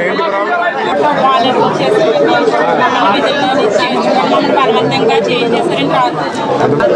ఏంటి ప్రాబ్లం వాళ్ళకి వచ్చేసి మమ్మల్ని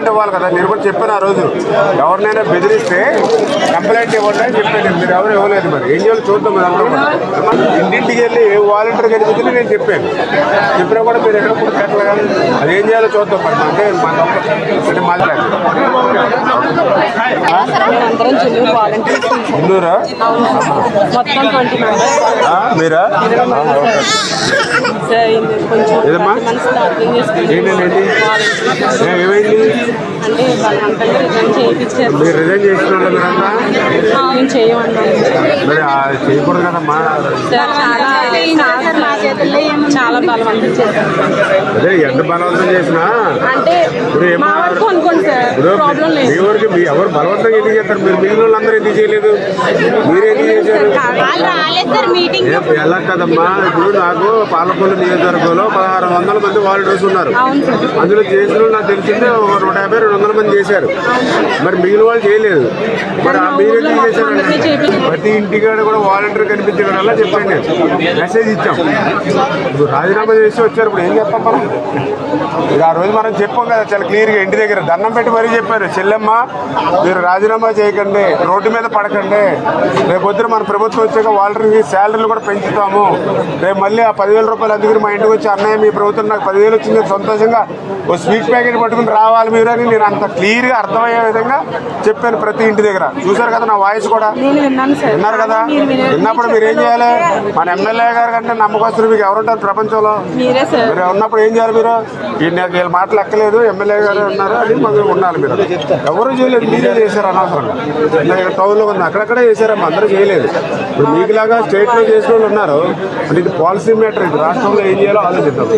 ఇవ్వాలి కదా. నేను కూడా చెప్పాను ఆ రోజు. ఎవరినైనా బెదిరిస్తే కంప్లైంట్ ఇవ్వండి అని చెప్పాను మీరు ఎవరు ఇవ్వలేదు మరి. ఏం చేయాలి చూద్దాం మరి అందరం ఇంటింటికి వెళ్ళి ఏ వాలంటీర్ కనిపించింది నేను చెప్పాను. చెప్పినా కూడా మీరు ఎక్కడ కూడా పెట్టలేదు అది ఏం చేయాలో చూద్దాం మరి. అంటే మా అంటే మాట్లాడాలి ఆ, మీరా? ఏదమ్మా? ఏంటండి ఏమైంది? మీరు రిజైన్ చేయమన్నాం మరి చేయకూడదు కదమ్మా. చాలా చాలా బలవంతం అదే ఎంత బలవంతం చేసినా? ఇప్పుడు మా ప్రాబ్లం మీ ఎవరు బలవంతంగా ఎందుకు చేస్తారు? మీరు మిగిలిన వాళ్ళందరూ ఎందుకు చేయలేదు? మీరు ఎందుకు చేశారు? ఎలా కదమ్మా? ఇప్పుడు నాకు పాలకొల్లు నియోజకవర్గంలో పదహారు వందల మంది వాలంటీర్స్ ఉన్నారు. అందులో చేసిన నాకు తెలిసిందే ఒక నూట యాభై రెండు వందల మంది చేశారు. మరి మిగిలిన వాళ్ళు చేయలేదు. మరి ఆ మీరు ఎందుకు చేశారు. ప్రతి ఇంటికాడ కూడా వాలంటీర్ కనిపించడం వల్ల చెప్పండి. మెసేజ్ ఇచ్చాం. ఇప్పుడు రాజీనామా చేసి వచ్చారు ఇప్పుడు ఏం చెప్పాం మనం? ఇక ఆ రోజు మనం చెప్పాం కదా చాలా క్లియర్గా ఇంటి దగ్గర దండం పెట్టి మరీ చెప్పారు. చెల్లెమ్మ మీరు రాజీనామా చేయకండి రోడ్డు మీద పడకండి. రేపొద్దున మన ప్రభుత్వం వచ్చాక వాలంటీర్కి శాలరీలు కూడా పెంచుతాము. రేపు మళ్ళీ ఆ పదివేల రూపాయలు అందుకుని మా ఇంటికి వచ్చి అన్నయ్య మీ ప్రభుత్వం నాకు పదివేలు వచ్చింది సంతోషంగా ఓ స్వీట్ ప్యాకెట్ పట్టుకుని రావాలి మీరు అని నేను అంత క్లియర్గా అర్థమయ్యే విధంగా చెప్పాను ప్రతి ఇంటి దగ్గర. చూశారు కదా నా వాయిస్ కూడా? నేను విన్నాను సార్. విన్నారు కదా. విన్నప్పుడు మీరు ఏం చేయాలి? మన ఎమ్మెల్యే గారు కంటే నమ్మకస్తులు మీకు ఎవరుంటారు ప్రపంచంలో? మీరే ఉన్నప్పుడు ఏం చేయాలి మీరు? వీళ్ళ మాటలు ఎక్కలేదు ఎమ్మెల్యే గారు ఉన్నారు అని మనం ఉండాలి మీరు. ఎవరు చేయలేదు మీరే చేశారు అనవసరంగా. ఇంకా ఇక్కడ టౌన్లో ఉంది అక్కడక్కడే చేశారమ్మా అందరూ చేయలేదు. ఇప్పుడు మీకులాగా స్టేట్లో చేసిన వాళ్ళు ఉన్నారు. అంటే ఇది పాలసీ మ్యాటర్ ఇది రాష్ట్రంలో ఏం చేయాలో ఆలోచిద్దాం.